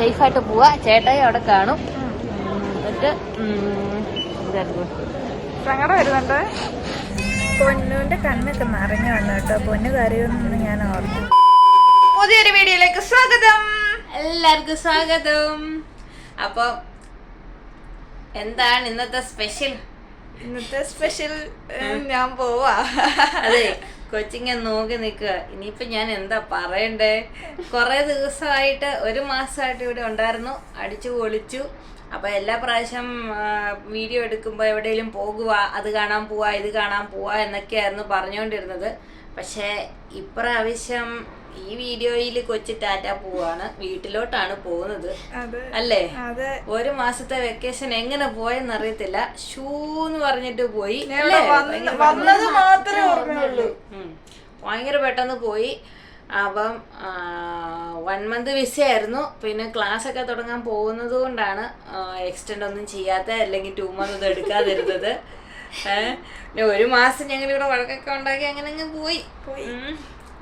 സേഫായിട്ട് പോവാ. ചേട്ടായി അവിടെ കാണും. എന്നിട്ട്. സങ്കടം വരുന്നുണ്ട്. പൊന്നുവിന്റെ കണ്ണൊക്കെ നിറഞ്ഞു വന്നു കേട്ടോ. പൊന്നു കരയുമെന്ന് ഞാൻ ഓർത്തു. പുതിയൊരു വീഡിയോയിലേക്ക് സ്വാഗതം. എല്ലാവർക്കും സ്വാഗതം. അപ്പൊ എന്താണ് ഇന്നത്തെ സ്പെഷ്യൽ? ഇന്നത്തെ സ്പെഷ്യൽ ഞാൻ പോവാ. അതെ. കൊച്ചിങ്ങ നോക്കി നിൽക്കുക. ഇനിയിപ്പോൾ ഞാൻ എന്താ പറയണ്ടേ? കുറേ ദിവസമായിട്ട് ഒരു മാസമായിട്ട് ഇവിടെ ഉണ്ടായിരുന്നു. അടിച്ചു പൊളിച്ചു. അപ്പോൾ എല്ലാ പ്രാവശ്യം വീഡിയോ എടുക്കുമ്പോൾ എവിടെയെങ്കിലും പോകുക അത് കാണാൻ പോവാ ഇത് കാണാൻ പോവാ എന്നൊക്കെയായിരുന്നു പറഞ്ഞുകൊണ്ടിരുന്നത്. പക്ഷേ ഇപ്രാവശ്യം ഈ വീഡിയോയിൽ കൊച്ചി ടാറ്റ പോവാണ്. വീട്ടിലോട്ടാണ് പോകുന്നത്. അല്ലേ? ഒരു മാസത്തെ വെക്കേഷൻ എങ്ങനെ പോയെന്ന് അറിയത്തില്ല. ഷൂ എന്ന് പറഞ്ഞിട്ട് പോയി? ഭയങ്കര പെട്ടെന്ന് പോയി. അപ്പം വൺ മന്ത് വിസ ആയിരുന്നു. പിന്നെ ക്ലാസ് ഒക്കെ തുടങ്ങാൻ പോകുന്നത് കൊണ്ടാണ് എക്സ്റ്റെൻഡ് ഒന്നും ചെയ്യാത്ത അല്ലെങ്കിൽ ടു മന്ത് എടുക്കാതിരുന്നത്. ഏഹ് പിന്നെ ഒരു മാസം ഞങ്ങൾ ഇവിടെ വഴക്കൊക്കെ ഉണ്ടാക്കി അങ്ങനെ അങ്ങ് പോയി.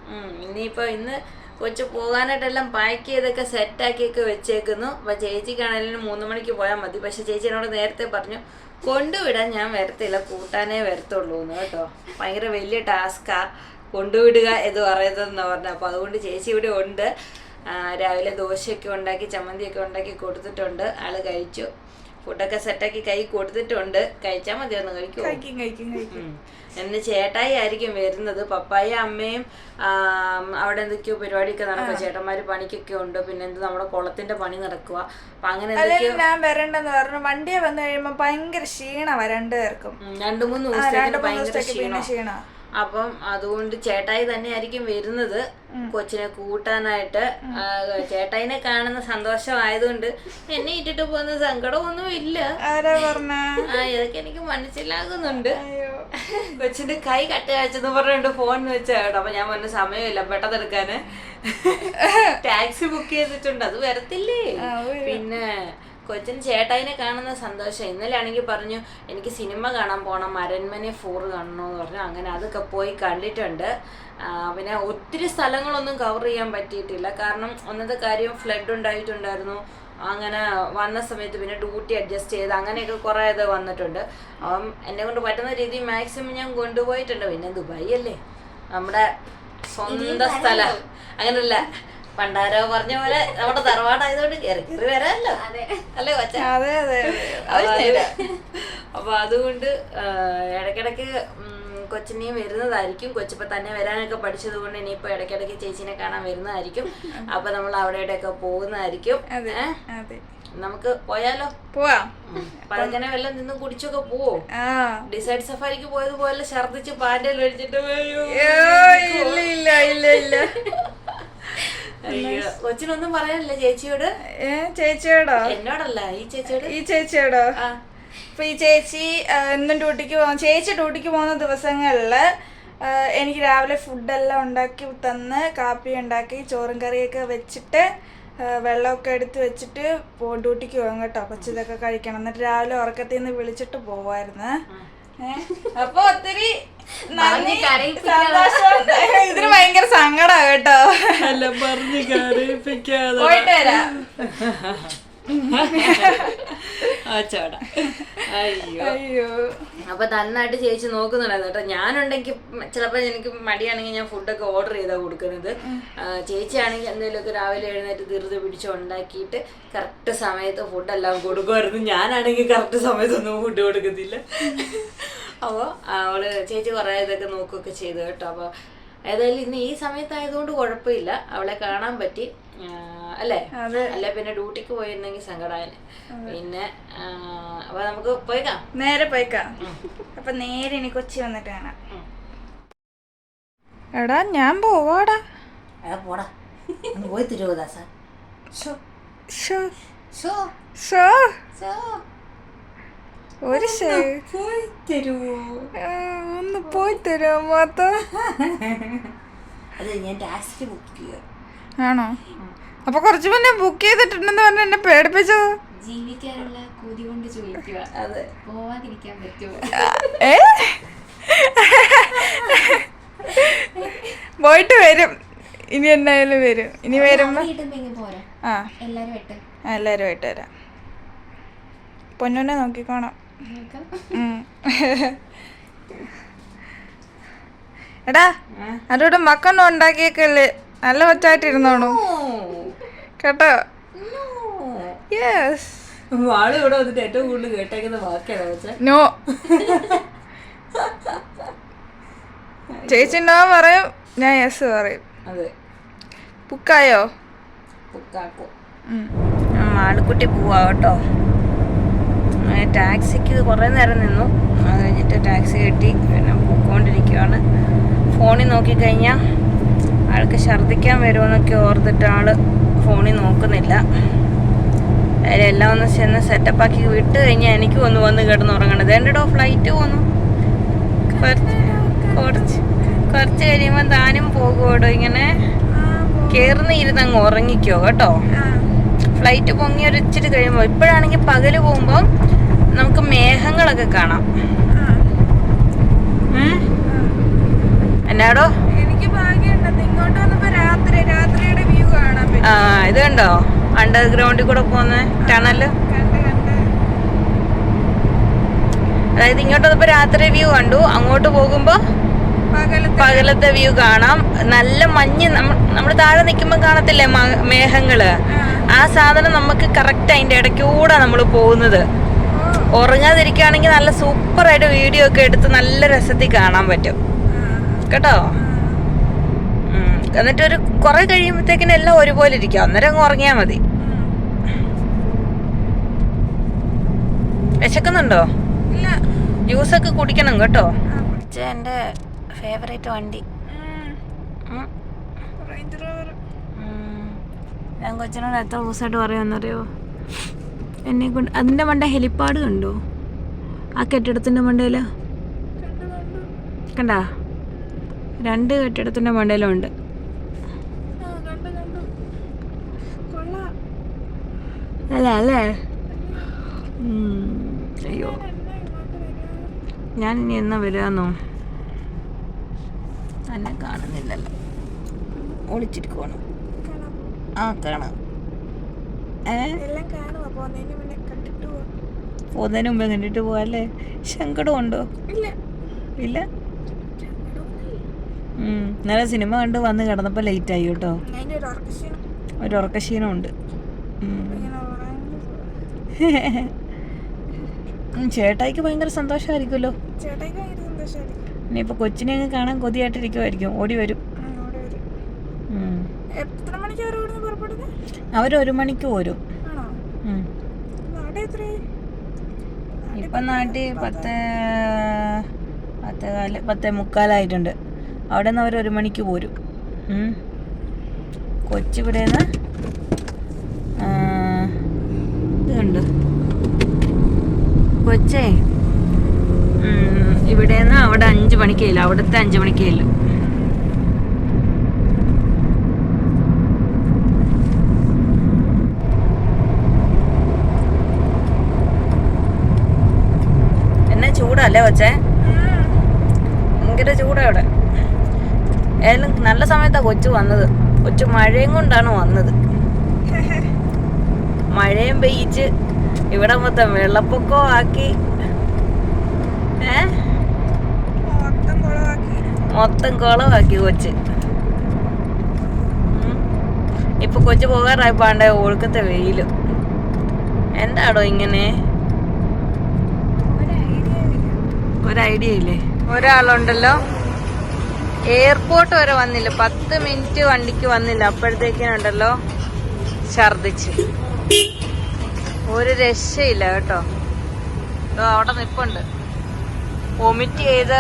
ഉം. ഉം. ഇനിയിപ്പോ ഇന്ന് കൊച്ചു പോകാനായിട്ടെല്ലാം പാക്ക് ചെയ്തൊക്കെ സെറ്റാക്കിയൊക്കെ വെച്ചേക്കുന്നു. അപ്പൊ ചേച്ചിക്കാണെങ്കിലും മൂന്ന് മണിക്ക് പോയാൽ മതി. പക്ഷെ ചേച്ചി എന്നോട് നേരത്തെ പറഞ്ഞു കൊണ്ടുവിടാൻ ഞാൻ വരത്തില്ല. കൂട്ടാനേ വരത്തുള്ളൂ എന്ന് കേട്ടോ. ഭയങ്കര വലിയ ടാസ്കാ കൊണ്ടുവിടുക എന്ന് പറയുന്നതെന്ന് പറഞ്ഞു അപ്പൊ അതുകൊണ്ട് ചേച്ചി ഇവിടെ ഉണ്ട്. രാവിലെ ദോശയൊക്കെ ഉണ്ടാക്കി ചമ്മന്തിയൊക്കെ ഉണ്ടാക്കി കൊടുത്തിട്ടുണ്ട്. ആൾ കഴിച്ചു. ഫുഡൊക്കെ സെറ്റാക്കി കൈ കൊടുത്തിട്ടുണ്ട്. കഴിച്ചാൽ മതി ഒന്ന് കഴിക്കും കഴിക്കും കഴിക്കും. എന്ന് ചേട്ടായി ആയിരിക്കും വരുന്നത്. പപ്പായ അമ്മയും അവിടെ എന്തൊക്കെയോ പരിപാടിയൊക്കെ നടക്കുക ചേട്ടന്മാര് പണിക്കൊക്കെ ഉണ്ട്. പിന്നെ എന്ത് നമ്മുടെ കുളത്തിന്റെ പണി നടക്കുക അപ്പൊ അങ്ങനെ ഞാൻ വരണ്ടെന്ന് പറഞ്ഞു. വണ്ടിയെ വന്നു കഴിയുമ്പോ ഭയങ്കര ക്ഷീണ രണ്ടുപേർക്കും. ഉം, രണ്ടു മൂന്ന് ദിവസം ദിവസത്തേക്ക് ഭയങ്കര ക്ഷീണ അപ്പം അതുകൊണ്ട് ചേട്ടായി തന്നെ ആയിരിക്കും വരുന്നത് കൊച്ചിനെ കൂട്ടാനായിട്ട്. ചേട്ടായിനെ കാണുന്ന സന്തോഷമായതുകൊണ്ട് എന്നെ ഇട്ടിട്ട് പോകുന്ന സങ്കടമൊന്നും ഇല്ല ആ ഇതൊക്കെ എനിക്ക് മനസ്സിലാകുന്നുണ്ട്. കൊച്ചിന്റെ കൈ കട്ട വെച്ചെന്ന് പറഞ്ഞിട്ട് ഫോൺ വെച്ച കേട്ടോ. അപ്പൊ ഞാൻ പറഞ്ഞ സമയമില്ല പെട്ടെന്ന് എടുക്കാന്. ടാക്സി ബുക്ക് ചെയ്തിട്ടുണ്ട്. അത് വരത്തില്ലേ? പിന്നെ കൊച്ചിന് ചേട്ടായിനെ കാണുന്ന സന്തോഷം. ഇന്നലെ ആണെങ്കിൽ പറഞ്ഞു എനിക്ക് സിനിമ കാണാൻ പോകണം അരന്മനെ ഫോർ കാണണമെന്ന് പറഞ്ഞു. അങ്ങനെ അതൊക്കെ പോയി കണ്ടിട്ടുണ്ട്. പിന്നെ ഒത്തിരി സ്ഥലങ്ങളൊന്നും കവർ ചെയ്യാൻ പറ്റിയിട്ടില്ല. കാരണം ഒന്നത്തെ കാര്യം ഫ്ലഡ് ഉണ്ടായിട്ടുണ്ടായിരുന്നു. അങ്ങനെ വന്ന സമയത്ത് പിന്നെ ഡ്യൂട്ടി അഡ്ജസ്റ്റ് ചെയ്ത് അങ്ങനെയൊക്കെ കുറേ ഇത് വന്നിട്ടുണ്ട്. അപ്പം എന്നെ കൊണ്ട് പറ്റുന്ന രീതിയിൽ മാക്സിമം ഞാൻ കൊണ്ടുപോയിട്ടുണ്ട്. പിന്നെ ദുബായി അല്ലേ? നമ്മുടെ സ്വന്തം സ്ഥലം. അങ്ങനല്ല. പണ്ടാരോ പറഞ്ഞ പോലെ നമ്മുടെ തറവാടായതുകൊണ്ട് കയറി കയറി വരാമല്ലോ. അല്ലേ കൊച്ച? അതെ അതെ. അപ്പൊ അതുകൊണ്ട് ഇടക്കിടക്ക് ഇടയ്ക്കിടയ്ക്ക് കൊച്ചിനെയും വരുന്നതായിരിക്കും. കൊച്ചിപ്പോ തന്നെ വരാനൊക്കെ പഠിച്ചത് കൊണ്ട് ഇനിയിപ്പോ ഇടക്കിടക്ക് ചേച്ചിനെ കാണാൻ വരുന്നതായിരിക്കും. അപ്പൊ നമ്മൾ അവിടെ ഇവിടെയൊക്കെ പോകുന്നതായിരിക്കും. അതെ അതെ. നമുക്ക് പോയാലോ? പോവാ. പഴങ്ങനെ വെള്ളം നിന്ന് കുടിച്ചൊക്കെ പോവോ? ആ. ഡിസൈഡ് സഫാരിക്ക് പോയതുപോലെ ഛർദിച്ച് പാൻഡൽ ഒഴിച്ചിട്ട് ഇല്ല ഇല്ല ഇല്ല ഇല്ല. കൊച്ചിനൊന്നും പറയാനില്ല. ചേച്ചിയോട്? ഏ ചേച്ചിയോടോ? എന്നോടല്ല. ഈ ചേച്ചിയോട്? ഈ ചേച്ചിയോടോ? അപ്പൊ ഈ ചേച്ചി എന്നും ഡ്യൂട്ടിക്ക് പോകും ചേച്ചി ഡ്യൂട്ടിക്ക് പോകുന്ന ദിവസങ്ങളിൽ എനിക്ക് രാവിലെ ഫുഡെല്ലാം ഉണ്ടാക്കി തന്ന് കാപ്പി ഉണ്ടാക്കി ചോറും കറിയൊക്കെ വെച്ചിട്ട് വെള്ളമൊക്കെ എടുത്ത് വെച്ചിട്ട് ഡ്യൂട്ടിക്ക് പോകും കേട്ടോ. കൊച്ചിതൊക്കെ കഴിക്കണം. എന്നിട്ട് രാവിലെ ഉറക്കത്തിൽ നിന്ന് വിളിച്ചിട്ട് പോവായിരുന്നു? അപ്പൊ ഒത്തിരി നന്ദി, സന്തോഷം. ഇതിന് ഭയങ്കര സങ്കടാ കേട്ടോ. അല്ല പറഞ്ഞു കരയിപ്പിക്കാതെ. പോയിട്ട് വരാം. അയ്യോ. അയ്യോ. അപ്പൊ നന്നായിട്ട് ചേച്ചി നോക്കുന്നുണ്ടായിരുന്നു കേട്ടോ. ഞാനുണ്ടെങ്കിൽ ചിലപ്പോൾ എനിക്ക് മടിയാണെങ്കിൽ ഞാൻ ഫുഡൊക്കെ ഓർഡർ ചെയ്താ കൊടുക്കുന്നത്. ചേച്ചി ചേച്ചിയാണെങ്കിൽ എന്തെങ്കിലുമൊക്കെ രാവിലെ എഴുന്നേറ്റ് ധൃതി പിടിച്ച് ഉണ്ടാക്കിയിട്ട് കറക്റ്റ് സമയത്ത് ഫുഡെല്ലാം കൊടുക്കുമായിരുന്നു. ഞാനാണെങ്കിൽ കറക്റ്റ് സമയത്തൊന്നും ഫുഡ് കൊടുക്കത്തില്ല. അപ്പോൾ അവൾ ചേച്ചി കുറേ ഇതൊക്കെ നോക്കുകയൊക്കെ ചെയ്തു കേട്ടോ. അപ്പോൾ ഏതായാലും ഇന്ന് ഈ സമയത്തായതുകൊണ്ട് കുഴപ്പമില്ല. അവളെ കാണാൻ പറ്റി. അല്ലേ? അല്ലേ പിന്നെ ഡ്യൂട്ടിക്ക് പോയിരുന്നെങ്കിൽ സങ്കടായനെ പിന്നെ അപ്പൊ നമുക്ക് പോയിക്കാം? നേരെ പോയിക്കാം. അപ്പൊ നേരെ ഇനി കൊച്ചി വന്നിട്ട് കാണാം. എടാ ഞാൻ പോവാടാ. എടാ പോടാ. ഒന്ന് പോയി തരുമോ ദാസ? ഷോ ഷോ ഷോ ഷോ ഒരു പോയി തരുമോ ഒന്ന് പോയി തരുമോ അത് ഞാൻ ടാക്സി ബുക്ക് ചെയ്യാം. ആണോ? അപ്പൊ കുറച്ച് മുന്നേ ബുക്ക് ചെയ്തിട്ടുണ്ടെന്ന് പറഞ്ഞ എന്നെ പേടിപ്പിച്ചത്? ജീവിക്കാനുള്ള കൊതി കൊണ്ട് ചോദിക്കുക. അത്. പോവാതിരിക്കാൻ പറ്റുമോ? ഏ? പോയിട്ട് വരും. ഇനി എന്തായാലും വരും. ഇനി വരുമ്പോ എല്ലാരും ആയിട്ട്. ആ എല്ലാരുമായിട്ട് വരാം. പൊന്നുനെ നോക്കിക്കോണം. നോക്കാം. എടാ അതോടെ മക്കൊന്നും ഉണ്ടാക്കിയേക്കല്ലേ? നല്ല ഒച്ചായിട്ടിരുന്നോണു കേട്ടോ? യെസ് വാൾ ഇവിടെ വന്നിട്ട് ഏറ്റവും കൂടുതൽ കേട്ടേക്കുന്ന വാക്കാണ് വെച്ചാൽ നോ. ചേച്ചി നോ പറയും ഞാൻ യെസ് പറയും. അതെ. ബുക്കായോ പുക്കാക്കോ. മാളുക്കുട്ടി പോവാ കേട്ടോ. ടാക്സിക്ക് കുറേ നേരം നിന്നു. അത് കഴിഞ്ഞിട്ട് ടാക്സി കിട്ടി പിന്നെ പോയിക്കൊണ്ടിരിക്കുകയാണ് ഫോണിൽ നോക്കിക്കഴിഞ്ഞാൽ ആൾക്ക് ഛർദ്ദിക്കാൻ വരുമെന്നൊക്കെ ഓർത്തിട്ട് ആൾ ഫോണിൽ നോക്കുന്നില്ല. എല്ലാം ഒന്ന് ചെന്ന് സെറ്റപ്പാക്കി വിട്ട് കഴിഞ്ഞാൽ എനിക്ക് ഒന്ന് വന്ന് കിടന്ന് ഉറങ്ങണത് എന്റെടോ ഫ്ലൈറ്റ് പോന്നു? കുറച്ച് കുറച്ച് കുറച്ച് കഴിയുമ്പോൾ താനും പോകുമോടോ ഇങ്ങനെ? കയറുന്ന ഇരുന്ന് അങ്ങ് ഉറങ്ങിക്കോ കേട്ടോ. ഫ്ലൈറ്റ് പൊങ്ങി ഒരു ഇച്ചിരി കഴിയുമ്പോൾ ഇപ്പോഴാണെങ്കിൽ പകൽ പോകുമ്പോൾ നമുക്ക് മേഘങ്ങളൊക്കെ കാണാം? എന്നാടോ എനിക്ക് ഭാഗ്യമുണ്ടെന്ന് ഇങ്ങോട്ട് വന്നപ്പോ രാത്രി രാത്രിയുടെ വ്യൂ കാണാൻ പറ്റും ആ ഇത് കണ്ടോ? അണ്ടർഗ്രൗണ്ടിൽ കൂടെ പോകുന്ന ടണൽ അതായത് ഇങ്ങോട്ട് വന്നപ്പോ രാത്രി വ്യൂ കണ്ടു. അങ്ങോട്ട് പോകുമ്പോ പകലത്തെ വ്യൂ കാണാം. നല്ല മഞ്ഞ് നമ്മൾ താഴെ നിൽക്കുമ്പോൾ കാണത്തില്ലേ മേഘങ്ങൾ? ആ. സാധനം നമുക്ക് കറക്റ്റ് അതിന്റെ ഇടയ്ക്കൂടെ നമ്മൾ പോകുന്നത്. ഉറങ്ങാതിരിക്കുകയാണെങ്കിൽ നല്ല സൂപ്പറായിട്ട് വീഡിയോ ഒക്കെ എടുത്ത് നല്ല രസത്തിൽ കാണാൻ പറ്റും. കേട്ടോ. എന്നിട്ട് ഒരു കുറെ കഴിയുമ്പോഴത്തേക്കിനും എല്ലാം ഒരുപോലെ ഇരിക്കും. അന്നേരം അങ്ങ് ഉറങ്ങിയാൽ മതി. വിശക്കുന്നുണ്ടോ? ജ്യൂസ് ഒക്കെ കുടിക്കണം കേട്ടോ. എന്റെ ഫേവറേറ്റ് വണ്ടി. ഞാൻ കൊച്ചിനോട് എത്ര ദിവസമായിട്ട് പറയുമെന്നറിയോ? എന്നെ കൊണ്ട് അതിന്റെ മണ്ട ഹെലിപ്പാഡ് കണ്ടോ? ആ കെട്ടിടത്തിന്റെ മണ്ടയിൽ കണ്ടാ രണ്ട് കെട്ടിടത്തിന്റെ മണ്ടയിലുണ്ട് ആ കണ്ടു കണ്ടു കൊള്ളാം അല്ല അല്ലേ. അയ്യോ. ഞാൻ ഇനി എന്നാ വരാന്നോ? എന്നെ കാണുന്നില്ലല്ലോ. ഒളിച്ചിരിക്കുവാണ് ആ കാണാം. പോകുന്നതിന് മുമ്പേ കണ്ടിട്ട് പോവാല്ലേ സങ്കടമുണ്ടോ ഇല്ല. ഇന്നലെ സിനിമ കണ്ട് വന്ന് കിടന്നപ്പോൾ ലേറ്റ് ആയി കേട്ടോ. ഒരു ഉറക്കക്ഷീണമുണ്ട്. ചേട്ടായിക്ക് ഭയങ്കര സന്തോഷമായിരിക്കുമല്ലോ. ഇനിയിപ്പോൾ കൊച്ചിനെ അങ്ങ് കാണാൻ കൊതിയായിട്ടിരിക്കുമായിരിക്കും ഓടി വരും. അവർ ഒരു മണിക്ക് വരും. ഇപ്പം നാട്ടിൽ പത്ത് പത്ത് കാല പത്ത് മുക്കാലായിട്ടുണ്ട്. അവിടെ നിന്ന് അവർ ഒരു മണിക്ക് പോരും. കൊച്ചിവിടെ കൊച്ചിവിടേന്ന് ഇത് കണ്ട് കൊച്ചേ ഇവിടെ നിന്ന് അവിടെ അഞ്ച് മണിക്കേല്ലോ അവിടുത്തെ അഞ്ച് മണിക്കേല്ലോ എന്നെ ചൂടല്ലേ കൊച്ചേ? ഭയങ്കര ചൂടാ ഇവിടെ. ഏതായാലും നല്ല സമയത്താ കൊച്ചു വന്നത്. കൊച്ചു മഴയും കൊണ്ടാണ് വന്നത്. മഴയും പെയ്യിച്ച് ഇവിടെ മൊത്തം വെള്ളപ്പൊക്കോ ആക്കി. ഏ? മൊത്തം കുളമാക്കി കൊച്ച്. ഇപ്പൊ കൊച്ചു പോകാറായപ്പാണ്ടേ ഒഴുക്കത്തെ വെയിലും. എന്താടോ ഇങ്ങനെ? ഒരു ഐഡിയ ഇല്ലേ. ഒരാളുണ്ടല്ലോ. എയർപോർട്ട് വരെ വന്നില്ല. പത്ത് മിനിറ്റ് വണ്ടിക്ക് വന്നില്ല. അപ്പോഴത്തേക്കിനുണ്ടല്ലോ ഛർദിച്ച് ഒരു രക്ഷയില്ല കേട്ടോ. അവിടെ നിപ്പുണ്ട്. വൊമിറ്റ് ചെയ്ത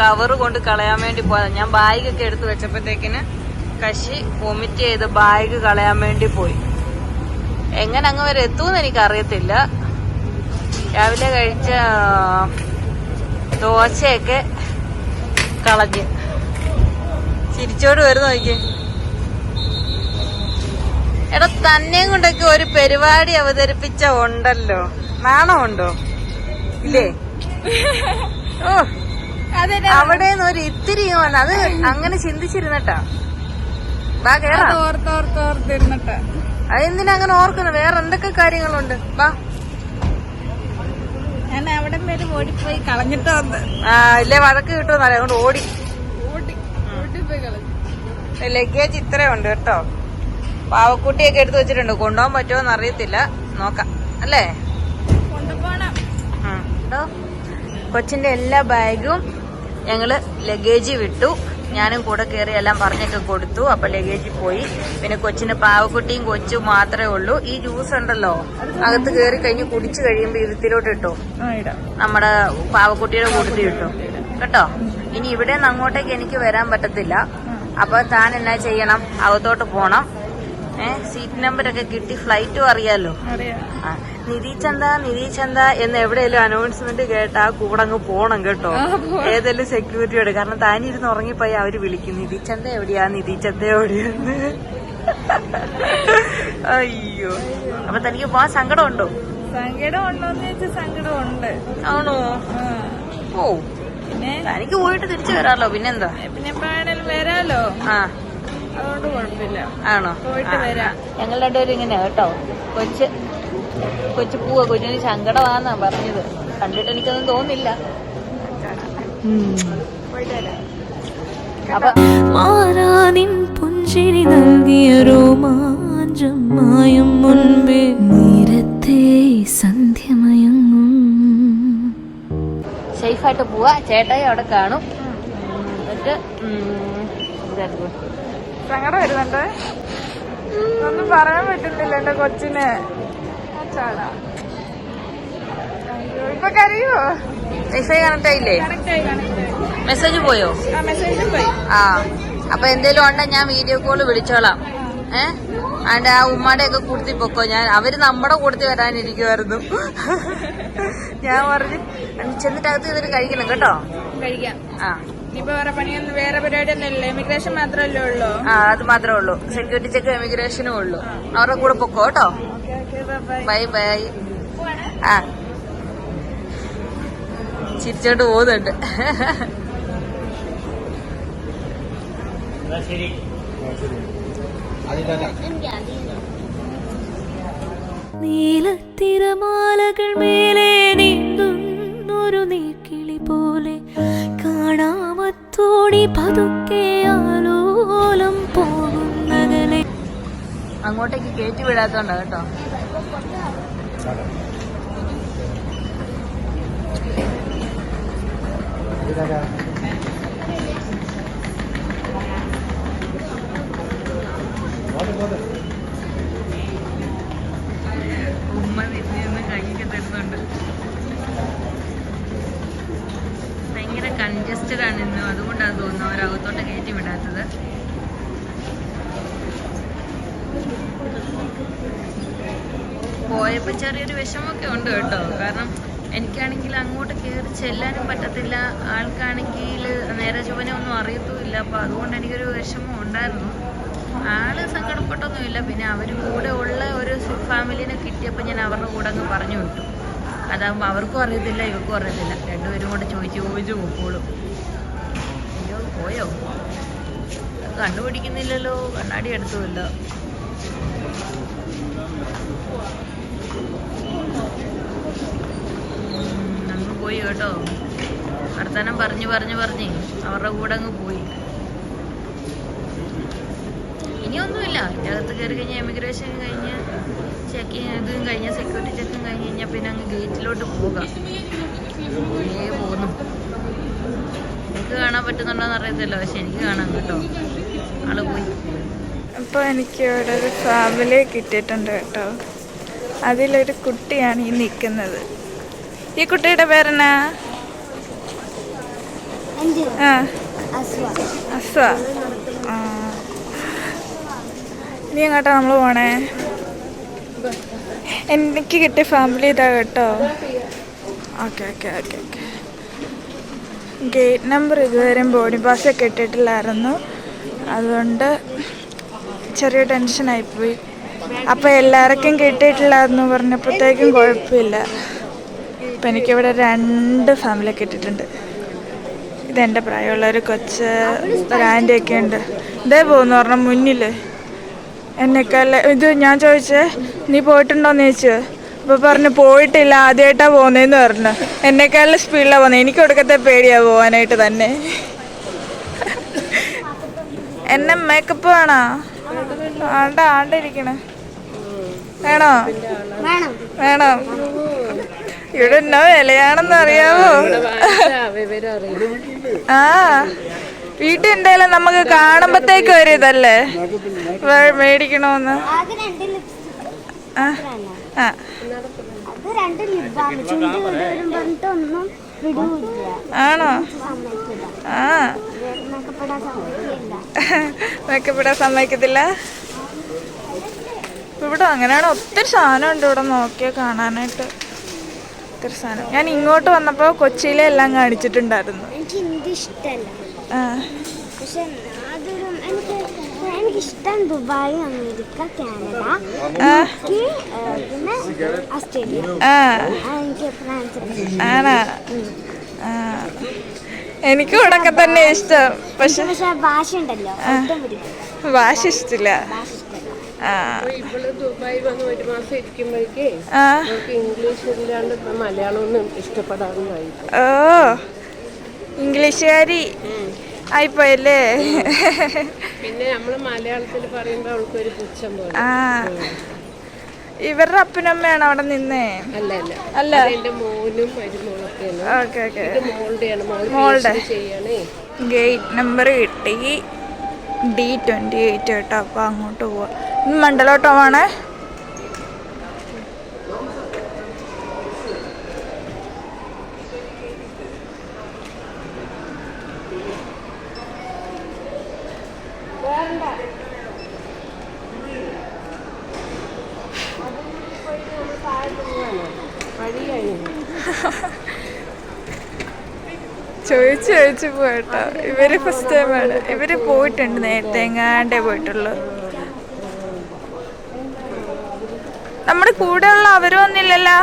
കവറ് കൊണ്ട് കളയാൻ വേണ്ടി പോയതാ. ഞാൻ ബാഗൊക്കെ എടുത്ത് വെച്ചപ്പോഴത്തേക്കിന് കശി വൊമിറ്റ് ചെയ്ത് ബാഗ് കളയാൻ വേണ്ടി പോയി. എങ്ങനെ അങ്ങ് വരെ എത്തുമെന്ന് എനിക്ക് അറിയത്തില്ല രാവിലെ കഴിച്ച ദോശയൊക്കെ കളഞ്ഞ്. ചിരിച്ചോട് വരുന്ന നോക്കിയേ? എടാ തന്നെയും കൊണ്ടൊക്കെ ഒരു പരിപാടി അവതരിപ്പിച്ച ഉണ്ടല്ലോ. നാണമുണ്ടോ ഇല്ലേ? ഓ അവിടെ നിന്ന് ഒരു ഇത്തിരി വന്ന് അത് അങ്ങനെ ചിന്തിച്ചിരുന്നട്ടാ. ബാ കേറാം. അതെന്തിനാ അങ്ങനെ ഓർക്കുന്നു? വേറെ എന്തൊക്കെ കാര്യങ്ങളുണ്ട്? ബാ. ഞാൻ അവിടെ വരെ ഓടിപ്പോയി കളഞ്ഞിട്ട് വന്ന്. ആ ഇല്ലേ വഴക്ക് കിട്ടുമെന്നറിയാം. അതുകൊണ്ട് ഓടി. ഓടി ഓടിപ്പോയി കളഞ്ഞു. ലഗേജ് ഇത്രയുണ്ട് കേട്ടോ. പാവക്കുട്ടിയൊക്കെ എടുത്തു വെച്ചിട്ടുണ്ട്. കൊണ്ടുപോകാൻ പറ്റുമോ അറിയത്തില്ല. നോക്കാം. അല്ലേ? കൊച്ചിന്റെ എല്ലാ ബാഗും ഞങ്ങൾ ലഗേജ് വിട്ടു. ഞാനും കൂടെ കയറി എല്ലാം പറഞ്ഞൊക്കെ കൊടുത്തു. അപ്പൊ ലഗേജിൽ പോയി. പിന്നെ കൊച്ചിന് പാവക്കുട്ടിയും കൊച്ചും മാത്രമേ ഉള്ളൂ. ഈ ജ്യൂസ് ഉണ്ടല്ലോ അകത്ത് കയറി കഴിഞ്ഞ് കുടിച്ചു കഴിയുമ്പോ ഇരുത്തിലോട്ട് ഇട്ടു. നമ്മുടെ പാവക്കുട്ടിയുടെ കൂട്ടത്തിൽ ഇട്ടോ. കേട്ടോ? ഇനി ഇവിടെ നിന്ന് അങ്ങോട്ടേക്ക് എനിക്ക് വരാൻ പറ്റത്തില്ല. അപ്പൊ താൻ എന്നാ ചെയ്യണം? അകത്തോട്ട് പോണം. ഏഹ് സീറ്റ് നമ്പറൊക്കെ കിട്ടി ഫ്ലൈറ്റും അറിയാലോ. അറിയാം. ആ, നിധി ചന്ത നിധി ചന്ത എന്ന് എവിടെയെങ്കിലും അനൗൺസ്മെന്റ് കേട്ടാ കൂടെ അങ്ങ് പോണം കേട്ടോ. ഏതെങ്കിലും സെക്യൂരിറ്റിയോട് കാരണം താനിരുന്ന് ഉറങ്ങിപ്പോയി അവർ വിളിക്കും നിധി ചന്ത എവിടെയാ? നിധി ചന്ത എവിടെയാന്ന്? അയ്യോ. അപ്പൊ തനിക്ക് പോവാൻ സങ്കടമുണ്ടോ? സങ്കടം ഉണ്ടോന്ന് ചോദിച്ചാൽ സങ്കടമുണ്ട്. ആണോ? ഓ. പിന്നെ? തനിക്ക് പോയിട്ട് തിരിച്ചു വരാമല്ലോ പിന്നെന്താ? പിന്നെ എപ്പോഴാണേലും വരാലോ? ആ. ആണോ? പോയിട്ട് വരാം. ഞങ്ങൾ രണ്ടുപേരും ഇങ്ങനെ കേട്ടോ. കൊച്ച് കൊച്ചു പൂവ. കൊച്ചിന് സങ്കടമാന്നാ പറഞ്ഞത്. കണ്ടിട്ട് എനിക്കൊന്നും തോന്നില്ല. മാറാനിൻ പുഞ്ചിരി നൽകിയ രോമാഞ്ചം മായും മുൻപേ നേരത്തെ സന്ധ്യമയങ്ങും. സേഫായിട്ട് പോവാ. ചേട്ടായി അവിടെ കാണും. എന്നിട്ട്. സങ്കടം വരുന്നുണ്ട്. ഒന്നും പറയാൻ പറ്റുന്നില്ല എന്റെ കൊച്ചിന്. ഇപ്പൊ കരയോ വൈഫൈ കണക്ട് ആയില്ലേ? മെസ്സേജ് പോയോ? ആ മെസ്സേജും പോയി. ആ അപ്പൊ എന്തേലും ഉണ്ടെ ഞാൻ വീഡിയോ കോൾ വിളിച്ചോളാം. ഏ? അതിന്റെ ആ ഉമ്മാടെ ഒക്കെ കൂടത്തി പൊക്കോ? ഞാൻ അവർ നമ്മുടെ കൂടത്തി വരാനിരിക്കുമായിരുന്നു ഞാൻ പറഞ്ഞു ചെന്നിട്ടകത്ത് ഇതിന് കഴിക്കണം കേട്ടോ? കഴിക്കാം. ആ. ഇനിയിപ്പോ വേറെ പണിയൊന്നും വേറെ പരിപാടി ഇമിഗ്രേഷൻ മാത്രമല്ലേ ഉള്ളൂ? ആ അത് മാത്രമേ ഉള്ളൂ. സെക്യൂരിറ്റി ചെക്ക് എമിഗ്രേഷനും ഉള്ളൂ. അവരുടെ കൂടെ പൊക്കോ കേട്ടോ? Okay okay bye bye bye ആ. ചിരിച്ചോണ്ട് പോകുന്നുണ്ട്. നീലത്തിരമാലകൾ മേലെ നീന്തുന്നൊരു നീക്കിളി പോലെ കാണാമത്തോടി പതുക്കെ ആലോലം പോകുന്നകലെ. അങ്ങോട്ടേക്ക് കയറ്റി വിടാത്തോണ്ട കേട്ടോ. ഉമ്മ നിന്നെ കൈയൊക്കെ തരുന്നുണ്ട് ഭയങ്കര കൺജസ്റ്റഡ് ആണ് ഇന്ന്. അതുകൊണ്ടാണ് തോന്നുന്നു അവരകത്തോട്ട് കയറ്റി വിടാത്തത്. പോയപ്പോൾ ചെറിയൊരു വിഷമമൊക്കെ ഉണ്ട് കേട്ടോ. കാരണം എനിക്കാണെങ്കിൽ അങ്ങോട്ട് കയറി ചെല്ലാനും പറ്റത്തില്ല. ആൾക്കാണെങ്കിൽ നേരെ ചുവനെ ഒന്നും അറിയത്തുമില്ല. അപ്പോൾ അതുകൊണ്ട് എനിക്കൊരു വിഷമം ഉണ്ടായിരുന്നു. ആൾ സങ്കടപ്പെട്ടൊന്നുമില്ല. പിന്നെ അവർ കൂടെ ഉള്ള ഒരു ഫാമിലിനെ കിട്ടിയപ്പോൾ ഞാൻ അവരുടെ കൂടെ അങ്ങ് പറഞ്ഞു വിട്ടു. അതാകുമ്പോൾ അവർക്കും അറിയത്തില്ല ഇവർക്കും അറിയത്തില്ല. രണ്ടുപേരും കൂടെ ചോദിച്ച് ചോദിച്ച് പോക്കോളും. അയ്യോ പോയോ? കണ്ടുപിടിക്കുന്നില്ലല്ലോ. കണ്ണാടി എടുത്തുമില്ല അങ്ങ് പോയി കേട്ടോ. വർത്തമാനം പറഞ്ഞു പറഞ്ഞു പറഞ്ഞ് അവരുടെ കൂടെ അങ്ങ് പോയി. ഇനിയൊന്നുമില്ല. ഇതിനകത്ത് കയറി കഴിഞ്ഞാൽ എമിഗ്രേഷൻ കഴിഞ്ഞ് ചെക്കിങ് ഇതും കഴിഞ്ഞാൽ സെക്യൂരിറ്റി ചെക്കും കഴിഞ്ഞ് കഴിഞ്ഞാൽ പിന്നെ അങ്ങ് ഗേറ്റിലോട്ട് പോകാം. ഏ പോന്നു എനിക്ക് കാണാൻ പറ്റുന്നുണ്ടോന്ന് അറിയത്തില്ല പക്ഷെ എനിക്ക് കാണാം കേട്ടോ. ആൾ പോയി. അപ്പോൾ എനിക്ക് ഇവിടെ ഒരു ഫാമിലി കിട്ടിയിട്ടുണ്ട് കേട്ടോ. അതിലൊരു കുട്ടിയാണ് ഈ നിൽക്കുന്നത് ഈ കുട്ടിയുടെ പേരെന്നാ? ആ. അസ്വ. ആ. ഇനി എങ്ങോട്ടാ നമ്മൾ പോണേ? എനിക്ക് കിട്ടിയ ഫാമിലി ഇതാ കേട്ടോ. Okay okay okay okay gate number ഇതുവരെയും ബോർഡിംഗ് പാസ്സൊക്കെ ഇട്ടിട്ടില്ലായിരുന്നു. അതുകൊണ്ട് ചെറിയ ടെൻഷനായിപ്പോയി അപ്പോൾ എല്ലാവർക്കും കിട്ടിയിട്ടില്ലായിരുന്നു പറഞ്ഞപ്പോഴത്തേക്കും കുഴപ്പമില്ല. അപ്പം എനിക്കിവിടെ രണ്ട് ഫാമിലി കിട്ടിയിട്ടുണ്ട് ഇതെന്റെ പ്രായമുള്ള ഒരു കൊച്ച് ഒരു ഉണ്ട്. ഇതേ പോകുന്നു പറഞ്ഞാൽ മുന്നിൽ എന്നെക്കാൾ ഇത് ഞാൻ ചോദിച്ചേ നീ പോയിട്ടുണ്ടോന്ന് ചോദിച്ചു. അപ്പോൾ പറഞ്ഞു പോയിട്ടില്ല ആദ്യമായിട്ടാണ് പോകുന്നതെന്ന് പറഞ്ഞു. എന്നെക്കാളും സ്പീഡിലാണ് പോകുന്നത് എനിക്ക് കൊടുക്കത്തെ പേടിയാ പോകാനായിട്ട് തന്നെ. എന്നെ മേക്കപ്പ് വേണോ? ആണ്ട ആണ്ടിരിക്കണേ വേണോ? വേണം? ഇവിടെ എന്നോ വിലയാണെന്ന് അറിയാവോ ആ. വീട്ടിൽ എന്തായാലും നമുക്ക് കാണുമ്പത്തേക്ക് ഒരു ഇതല്ലേ മേടിക്കണോന്ന്? ആണോ. ആ. മേക്കപ്പെടാൻ സമ്മതിക്കത്തില്ല? ഇവിടെ അങ്ങനെയാണ് ഒത്തിരി സാധനം ഉണ്ട് ഇവിടെ നോക്കിയാൽ കാണാനായിട്ട്. ഒത്തിരി സാധനം. ഞാൻ ഇങ്ങോട്ട് വന്നപ്പോൾ കൊച്ചിയിലെ എല്ലാം കാണിച്ചിട്ടുണ്ടായിരുന്നു. എനിക്ക് ഹിന്ദി ഇഷ്ടമല്ല പക്ഷെ അതൊരു എനിക്ക് എനിക്കിഷ്ടം ദുബായ് അമേരിക്ക കാനഡ പിന്നെ ഓസ്ട്രേലിയ. എനിക്ക് ഫ്രാൻസ് ആണോ? എനിക്കും എനിക്ക് ഇവിടൊക്കെ തന്നെ ഇഷ്ടം. പക്ഷെ പക്ഷെ ഭാഷ. ഉണ്ടല്ലോ ഭാഷ ഇഷ്ടമില്ല. ആ. വന്ന് ഒരു മാസം ഇരിക്കുമ്പോഴേക്കേ ഇംഗ്ലീഷ് ഇല്ലാണ്ട് മലയാളം ഒന്നും ഇഷ്ടപ്പെടാറുണ്ടായി ഓ. ഇംഗ്ലീഷുകാരി ആയിപ്പോയല്ലേ? പിന്നെ നമ്മൾ മലയാളത്തിൽ പറയുമ്പോ അവൾക്ക് ഒരു പുച്ഛം പോലെ. ആ. ഇവരുടെ അപ്പനമ്മയാണ് അവിടെ നിന്നേ. അല്ല അല്ല. അല്ല. എന്റെ മോനും മരുമോളൊക്കെയാണ് മോളുടെ. ഗേറ്റ് നമ്പർ കിട്ടി. ഡി ട്വന്റി എയ്റ്റ് കേട്ടോ. അപ്പൊ അങ്ങോട്ട് പോവാ. മണ്ഡലോട്ടമാണേ ചോദിച്ചു പോയിട്ടോ. ഇവർ ഫസ്റ്റ് ടൈമാണ് ഇവർ പോയിട്ടുണ്ട് നേരത്തെ എങ്ങാണ്ടേ പോയിട്ടുള്ളൂ. നമ്മുടെ കൂടെ ഉള്ള അവരും ഒന്നില്ലല്ലോ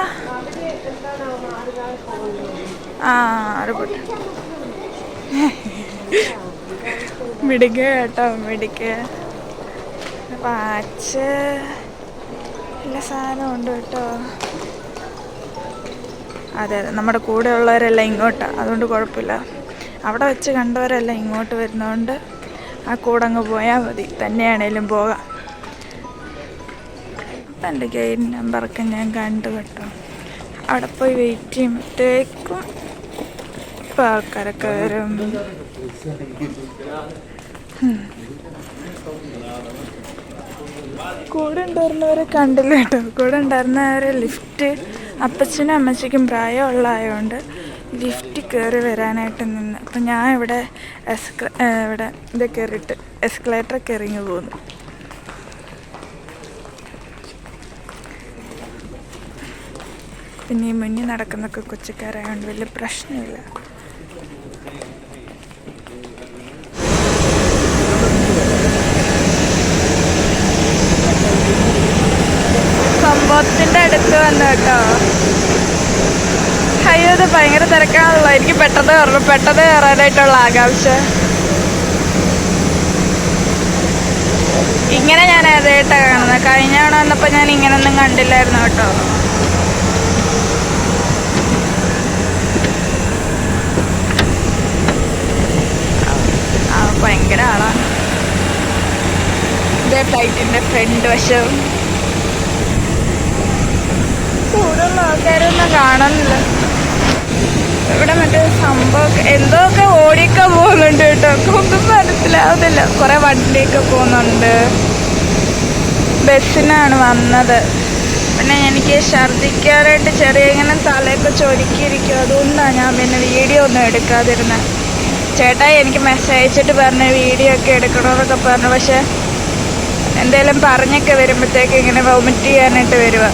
ആ അവിടെ പോട്ടെ മിടിക്ക കേട്ടോ മിടുക്ക. വാച്ച് എല്ലാ സാധനം ഉണ്ട് കേട്ടോ. അതെ അതെ. നമ്മുടെ കൂടെ ഉള്ളവരെല്ലാം ഇങ്ങോട്ടാണ് അതുകൊണ്ട് കുഴപ്പമില്ല. അവിടെ വെച്ച് കണ്ടവരെല്ലാം ഇങ്ങോട്ട് വരുന്നതുകൊണ്ട് ആ കൂടെ അങ്ങ് പോയാൽ മതി. തന്നെയാണേലും പോകാം. അപ്പം എന്റെ ഗൈഡ് നമ്പറൊക്കെ ഞാൻ കണ്ടു കേട്ടോ. അവിടെ പോയി വെയിറ്റ് ചെയ്യുമ്പോഴത്തേക്കും ഇപ്പം ആൾക്കാരൊക്കെ വരും. കൂടെ ഉണ്ടായിരുന്നവരെ കണ്ടില്ല കേട്ടോ. കൂടെ ഉണ്ടായിരുന്നവരെ ലിഫ്റ്റ് അപ്പച്ചനും അമ്മച്ചിക്കും പ്രായമുള്ളതായതുകൊണ്ട് ലിഫ്റ്റ് കയറി വരാനായിട്ട് നിന്ന്. അപ്പം ഞാൻ ഇവിടെ എസ്ക ഇവിടെ ഇത് കയറിയിട്ട് എസ്കലേറ്റർ കയറിങ്ങ് പോകുന്നു പിന്നെ. ഈ മുന്നിൽ നടക്കുന്നൊക്കെ കൊച്ചിക്കാരായതുകൊണ്ട് വലിയ പ്രശ്നമില്ല. സംഭവത്തിന്റെ അടുത്ത് വന്നു കേട്ടോ? അയ്യോ ഇത് ഭയങ്കര തിരക്കാണല്ലോ. എനിക്ക് പെട്ടെന്ന് കയറണം. പെട്ടെന്ന് കയറാനായിട്ടുള്ള ആകാംക്ഷ. ഇങ്ങനെ ഞാൻ ആദ്യമായിട്ടാണ് കാണുന്നത്? കഴിഞ്ഞ തവണ വന്നപ്പോൾ ഞാൻ ഇങ്ങനൊന്നും കണ്ടില്ലായിരുന്നു കേട്ടോ. ഭയങ്കര ആളാണ് ഇതേ ഫ്ലൈറ്റിന്റെ ഫ്രണ്ട് വശം. കൂടുതലുള്ള ആൾക്കാരൊന്നും കാണുന്നില്ല. ഇവിടെ മറ്റേ സംഭവം എന്തൊക്കെ ഓടിയൊക്കെ പോകുന്നുണ്ട് കേട്ടോ? ഒന്നും മനസ്സിലാവുന്നില്ല. കുറെ വണ്ടിയൊക്കെ പോകുന്നുണ്ട്. ബസ്സിനാണ് വന്നത്. പിന്നെ എനിക്ക് ഛർദിക്കാനായിട്ട് ചെറിയ ഇങ്ങനെ തലയൊക്കെ ചൊരുക്കിയിരിക്കും. അതുകൊണ്ടാണ് ഞാൻ പിന്നെ വീഡിയോ ഒന്നും എടുക്കാതിരുന്നത് ചേട്ടായി എനിക്ക് മെസ്സേജ് അയച്ചിട്ട് പറഞ്ഞു വീഡിയോ ഒക്കെ എടുക്കണമെന്നൊക്കെ പറഞ്ഞു. പക്ഷെ എന്തെങ്കിലും പറഞ്ഞൊക്കെ വരുമ്പോഴത്തേക്ക് ഇങ്ങനെ വൊമിറ്റ് ചെയ്യാനായിട്ട് വരുക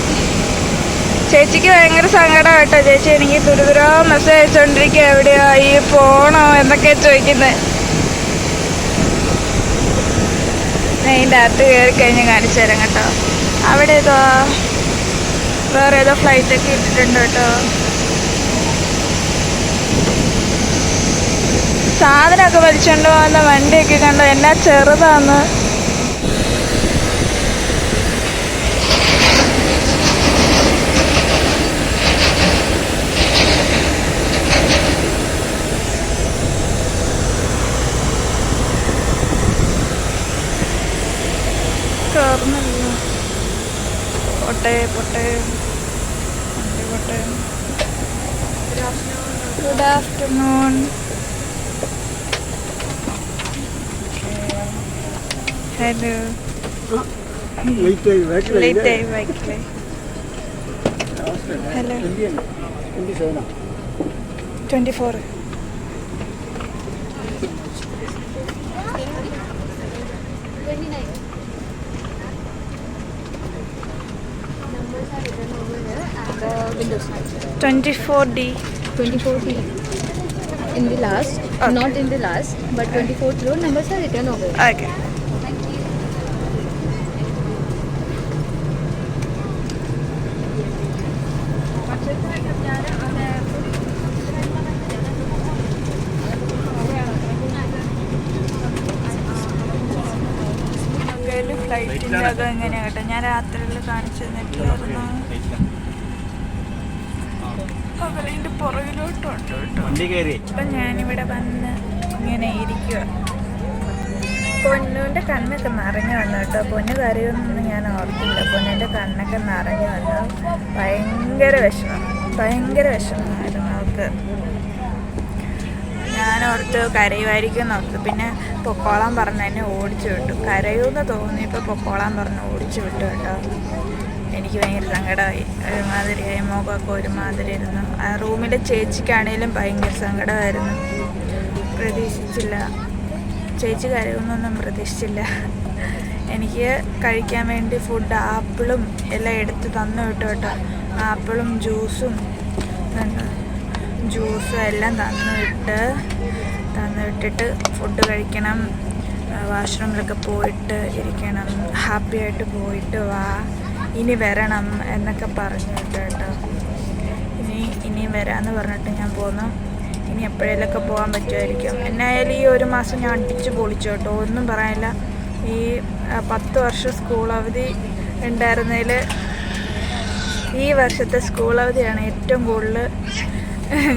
ചേച്ചിക്ക് ഭയങ്കര സങ്കടം കേട്ടോ. ചേച്ചി എനിക്ക് ദുരിതരോ മെസ്സേജ് അയച്ചോണ്ടിരിക്കുക എവിടെയാ ഈ ഫോണോ എന്നൊക്കെ ചോദിക്കുന്നത് ഇതിന്റെ അകത്ത് കയറി കഴിഞ്ഞ് കാണിച്ചു തരാം കേട്ടോ. അവിടെ ഏതോ വേറെ ഏതോ ഫ്ലൈറ്റ് ഒക്കെ ഇട്ടിട്ടുണ്ട് കേട്ടോ. സാധനമൊക്കെ വലിച്ചുകൊണ്ട് പോകുന്ന വണ്ടിയൊക്കെ കണ്ടോ? എന്നാ ചെറുതാന്ന്. പൊട്ടെ പൊട്ടെ. വണ്ടി പൊട്ടെ. ഗുഡ് ആഫ്റ്റർനൂൺ ഹലോ ലേറ്റ് ആയി ബൈക്കിലെ hello twenty four twenty four D 24 in the last, not in the last, but 24th row numbers are written over. Okay. ഫ്ലൈറ്റിന്റെ അത് എങ്ങനെയാ കേട്ടോ ഞാൻ രാത്രിയിൽ കാണിച്ചു തന്നിട്ടില്ലായിരുന്നു അതിന്റെ പുറകിലോട്ടുണ്ട് കേട്ടോ. അപ്പം ഞാനിവിടെ വന്ന് ഇങ്ങനെ ഇരിക്കുക പൊന്നുവിന്റെ കണ്ണൊക്കെ നിറഞ്ഞു വന്നു കേട്ടോ. പൊന്നു കരയൊന്നും ഞാൻ ഓർത്തില്ല പൊന്നിന്റെ കണ്ണൊക്കെ നിറഞ്ഞു വന്നു. ഭയങ്കര വിഷമം. ഭയങ്കര വിഷമമായിരുന്നു അവൾക്ക്. ഞാൻ ഓർത്ത് കരയുമായിരിക്കും എന്ന് ഓർത്തു. പിന്നെ പൊക്കോളാൻ പറഞ്ഞു എന്നെ ഓടിച്ചു വിട്ടു. കരയൂന്ന് തോന്നിയപ്പോൾ പൊക്കോളാൻ പറഞ്ഞു ഓടിച്ചു വിട്ടു കേട്ടോ. എനിക്ക് ഭയങ്കര സങ്കടമായി. ഒരുമാതിരിയായി മുഖമൊക്കെ ഒരുമാതിരി ഇരുന്നു ആ റൂമിലെ ചേച്ചിക്കാണേലും ഭയങ്കര സങ്കടമായിരുന്നു. പ്രതീക്ഷിച്ചില്ല. ചേച്ചി കരയുമെന്നൊന്നും പ്രതീക്ഷിച്ചില്ല. എനിക്ക് കഴിക്കാൻ വേണ്ടി ഫുഡ് ആപ്പിളും എല്ലാം എടുത്ത് തന്നു വിട്ടു കേട്ടോ. ആപ്പിളും ജ്യൂസും ജ്യൂസും എല്ലാം തന്നു വിട്ട് തന്നു വിട്ടിട്ട് ഫുഡ് കഴിക്കണം. വാഷ്റൂമിലൊക്കെ പോയിട്ട് ഇരിക്കണം. ഹാപ്പിയായിട്ട് പോയിട്ട് വാ. ഇനി വരണം എന്നൊക്കെ പറഞ്ഞു കേട്ടോ. ഇനി ഇനിയും വരാമെന്ന് പറഞ്ഞിട്ട് ഞാൻ പോന്നു. ഇനി എപ്പോഴേലൊക്കെ പോകാൻ പറ്റുമായിരിക്കും. എന്നായാലും ഈ ഒരു മാസം ഞാൻ അടിച്ച് പൊളിച്ചു കേട്ടോ. ഒന്നും പറയാനില്ല. ഈ പത്ത് വർഷം സ്കൂൾ അവധി ഉണ്ടായിരുന്നതിൽ ഈ വർഷത്തെ സ്കൂൾ അവധിയാണ് ഏറ്റവും കൂടുതൽ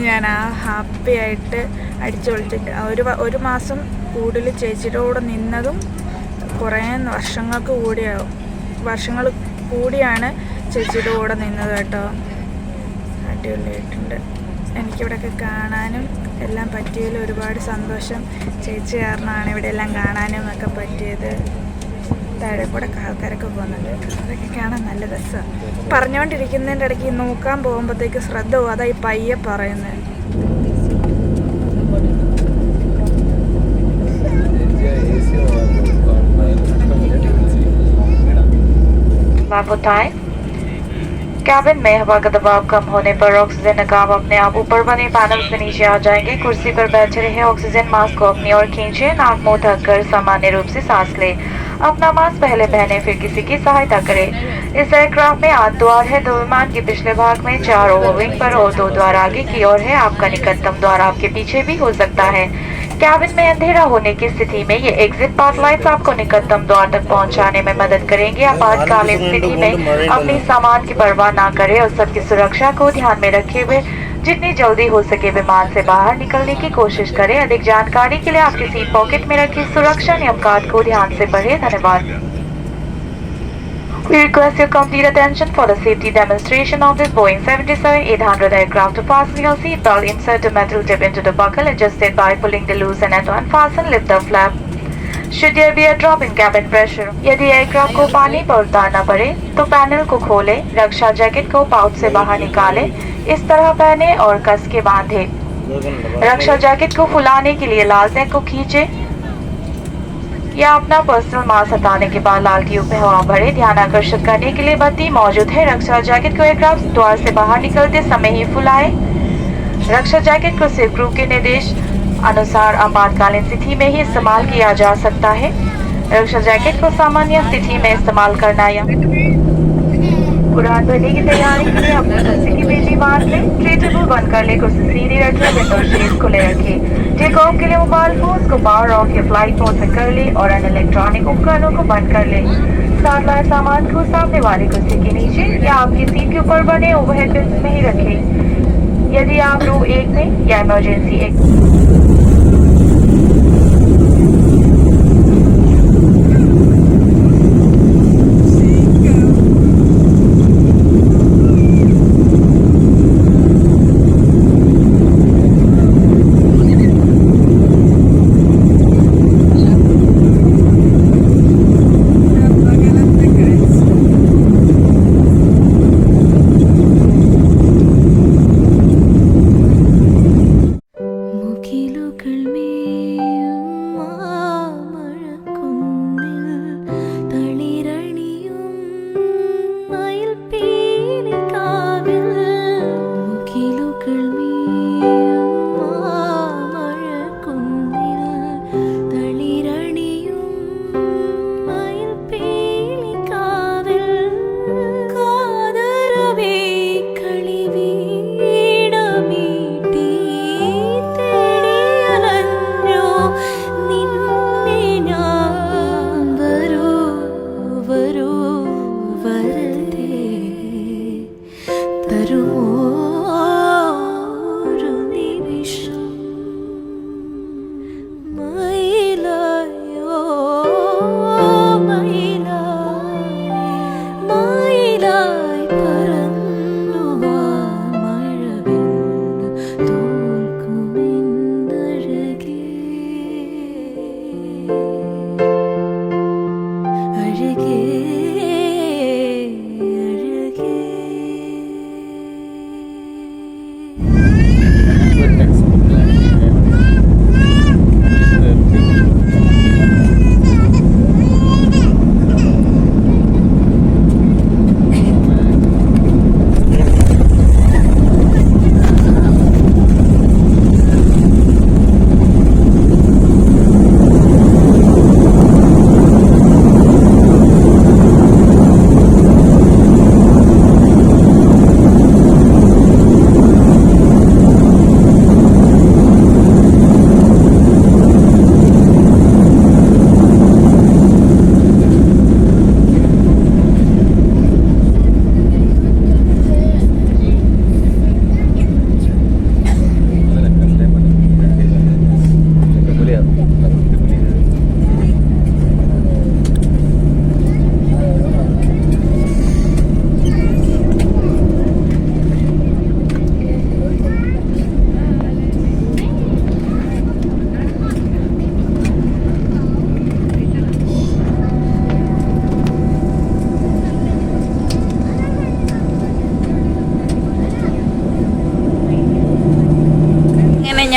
ഞാൻ ആ ഹാപ്പി ആയിട്ട് അടിച്ചു പൊളിച്ചിട്ട് ഒരു ഒരു മാസം കൂടുതൽ ചേച്ചിയുടെ കൂടെ നിന്നതും കുറേ വർഷങ്ങൾക്ക് കൂടിയാവും. വർഷങ്ങൾ കൂടിയാണ് ചേച്ചിയുടെ കൂടെ നിന്നത് കേട്ടോ. അടിപൊളിയായിട്ടുണ്ട് എനിക്കിവിടെയൊക്കെ കാണാനും എല്ലാം പറ്റിയതിൽ ഒരുപാട് സന്തോഷം. ചേച്ചി കാരണമാണ് ഇവിടെ എല്ലാം കാണാനും ഒക്കെ പറ്റിയത്. താഴെ കൂടെ ആൾക്കാരൊക്കെ പോകുന്നുണ്ട്. അതൊക്കെ കാണാൻ നല്ല രസമാണ് പറഞ്ഞുകൊണ്ടിരിക്കുന്നതിന്റെ ഇടയ്ക്ക് നോക്കാൻ പോകുമ്പോഴത്തേക്ക് ശ്രദ്ധ പോകും അതാ ഈ പയ്യെ പറയുന്നത്. آپ بتائیں۔ کیبن میں ہوا کا دباؤ کم ہونے پر آکسیجن نقاب اپنے آپ اوپر بنے پینل سے نیچے آ جائیں گے۔ کرسی پر بیٹھ رہے آکسیجن ماسک کو اپنی اور کھینچے، ناک منہ ڈھک کر سامان روپ سے سانس لے۔ اپنا ماسک پہلے پہنے، پھر کسی کی سہایتا کرے۔ اس ایئر کرافٹ میں آٹھ دوار ہے دو ومان کے پچھلے بھاگ میں چار اوور ونگ پر اور دو دوار آگے کی اور ہے۔ آپ کا نکتم دوار آپ کے پیچھے بھی ہو سکتا ہے۔ کیبن میں اندھیرا ہونے کی ستھی میں یہ ایگزٹ پاتھ لائٹس آپ کو نکتم دوار تک پہنچانے میں مدد کریں گے۔ آپات آپاتکالین ستھی میں اپنی سامان کی پرواہ نہ کرے اور سب کی سرکشا کو دھیان میں رکھے ہوئے جتنی جلدی ہو سکے ویمان سے باہر نکلنے کی کوشش کریں۔ ادھک جانکاری کے لیے آپ کی سیٹ پاکٹ میں رکھے سرکشا نیمکات کو دھیان سے پڑھیں۔ دھنیہ پانی پر اتارنا پڑے تو پینل کو کھولے رکشا جیکٹ کو پاؤ سے باہر نکالے اس طرح پہنے اور کس کے باندھے رکشا جیکٹ کو فلاح نے کے لیے لال کو کھینچے یا اپنا پرسنل مال ستانے کے بعد لال ٹیوب میں ہوا بھرے، دھیان آکرشت کرنے کے لیے بتی موجود ہے رکشا جیکٹ کو ایئر کرافٹ دوار سے باہر نکلتے سمے ہی فلائے رکشا جیکٹ کو صرف گروپ کے ندیش انوسار آپاتکالین ستھی میں ہی استعمال کیا جا سکتا ہے۔ رکشا جیکٹ کو سامانیہ ستھی میں استعمال کرنا یا قرآن بھرنے کی تیاری کے لیے اپنے رسی کی بیجی مار لیں ٹریٹیبل بن کر لے کچھ سیدھی رکھیں ونڈو شیز کھلے رکھیں یہ قوم کے لیے موبائل فونز کو پاور آف یا فلائٹ موڈ سے کر لیں اور ان الیکٹرانک امکانوں کو بند کر لیں۔ ساتھ لائے سامان کو سامنے والے کچھ کے نیچے یا آپ کی سیٹ کے اوپر بنے اوور ہیڈ میں ہی رکھیں۔ یعنی آپ روم ایک میں یا ایمرجنسی ایک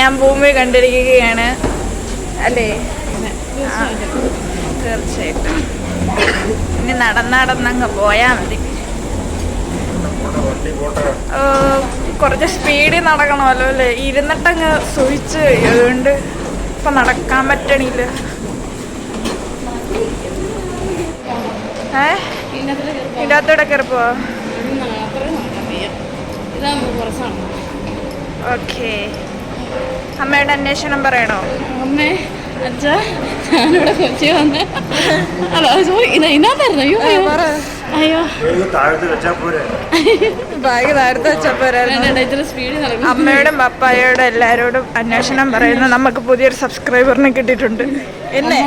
ഞാൻ ഭൂമി കണ്ടിരിക്കുകയാണ്. അല്ലേ? തീർച്ചയായിട്ടും. ഇനി നടന്നടന്നങ്ങ് പോയാ മതി. കുറച്ച് സ്പീഡിൽ നടക്കണമല്ലോ അല്ലേ? ഇരുന്നിട്ടങ്ങ് സുഹിച്ച് അതുകൊണ്ട് ഇപ്പൊ നടക്കാൻ പറ്റണില്ല. ഏ? ഇതിന്റെ കയറിപ്പോ? ഓക്കെ. അമ്മയുടെ അന്വേഷണം പറയണോ? അമ്മേ അച്ഛാ ഞാനിവിടെ കൊച്ചി വന്ന്. അല്ല സോറി ഇതിനകത്തായിരുന്നു അയ്യോ ബാഗ് താഴത്ത് വെച്ചപ്പോരായിരുന്നു നടക്കും അമ്മയോടും പപ്പായോടും എല്ലാരോടും അന്വേഷണം പറയുന്ന. നമുക്ക് പുതിയൊരു സബ്സ്ക്രൈബറിനെ കിട്ടിയിട്ടുണ്ട്. എന്നെ?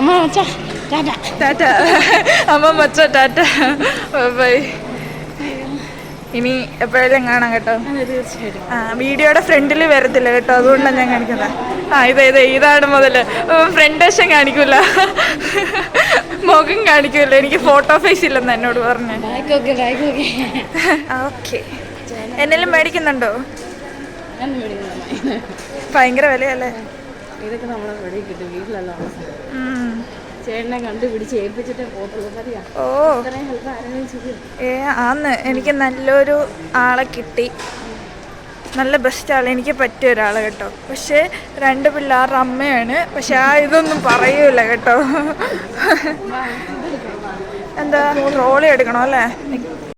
അമ്മ ടാറ്റ. അമ്മ മച്ച ടാറ്റ. ബൈ. ഇനി എപ്പോഴെങ്കിലും കാണാം കേട്ടോ? ആ വീഡിയോയുടെ ഫ്രണ്ടിൽ വരത്തില്ല കേട്ടോ അതുകൊണ്ടാണ് ഞാൻ കാണിക്കുന്നത്. ആ ഇത് ഇത് ഇതാണ് മുതൽ ഫ്രണ്ട് വശം കാണിക്കൂല. മുഖം കാണിക്കൂല. എനിക്ക് ഫോട്ടോ ഫേസ് ഇല്ലെന്ന് എന്നോട് പറഞ്ഞു. ഓക്കെ എന്നെല്ലാം മേടിക്കുന്നുണ്ടോ? ഭയങ്കര വിലയല്ലേ? ഇതൊക്കെ നമ്മളെ വീട്ടിലല്ല. ചേട്ടനെ കണ്ടുപിടിച്ച് ഏൽപ്പിച്ചിട്ടേ പോത്തുള്ളൂ അറിയാം ഓ. ഏ ആന്ന്. എനിക്ക് നല്ലൊരു ആളെ കിട്ടി. നല്ല ബെസ്റ്റ് ആൾ എനിക്ക് പറ്റിയ ഒരാൾ കേട്ടോ. പക്ഷേ രണ്ട് പിള്ളേരുടെ അമ്മയാണ്. പക്ഷെ ആ ഇതൊന്നും പറയൂല കേട്ടോ. എന്താ? ട്രോളി എടുക്കണോ അല്ലേ?